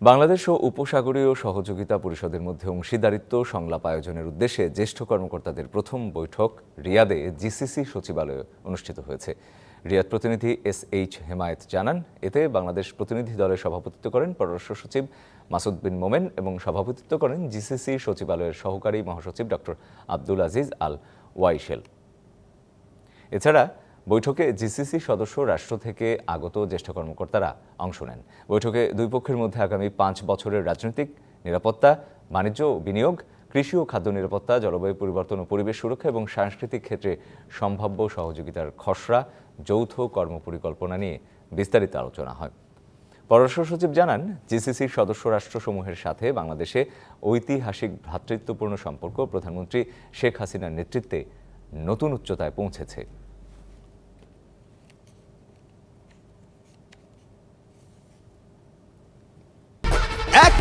বাংলাদেশ ও উপসাগরীয় সহযোগিতা পরিষদের মধ্যে অংশীদারিত্ব সংলাপ আয়োজনের উদ্দেশ্যে জ্যেষ্ঠ কর্মকর্তাদের প্রথম বৈঠক রিয়াদে জিসিসি সচিবালয়ে অনুষ্ঠিত হয়েছে। রিয়াদ প্রতিনিধি এস এইচ হেমায়েত জানান, এতে বাংলাদেশ প্রতিনিধি দলের সভাপতিত্ব করেন পররাষ্ট্র সচিব মাসুদ বিন মোমেন এবং সভাপতিত্ব করেন জিসিসি সচিবালয়ের সহকারী মহাসচিব doctor Abdul Aziz Al Uwaisheg এছাড়া বৈঠকে জিসিসি সদস্য রাষ্ট্র থেকে আগত জ্যেষ্ঠ কর্মকর্তারা অংশ নেন। বৈঠকে দুই পক্ষের মধ্যে আগামী পাঁচ বছরের রাজনৈতিক নিরাপত্তা, বাণিজ্য বিনিয়োগ, কৃষি ও খাদ্য নিরাপত্তা, জলবায়ু পরিবর্তন ও পরিবেশ সুরক্ষা এবং সাংস্কৃতিক ক্ষেত্রে সম্ভাব্য সহযোগিতার খসড়া, যৌথ কর্মপরিকল্পনা নিয়ে বিস্তারিত আলোচনা হয়। পররাষ্ট্র সচিব জানান জিসিসির সদস্য রাষ্ট্রসমূহের সাথে বাংলাদেশে ঐতিহাসিক ভ্রাতৃত্বপূর্ণ সম্পর্ক প্রধানমন্ত্রী শেখ হাসিনার নেতৃত্বে নতুন উচ্চতায় পৌঁছেছে।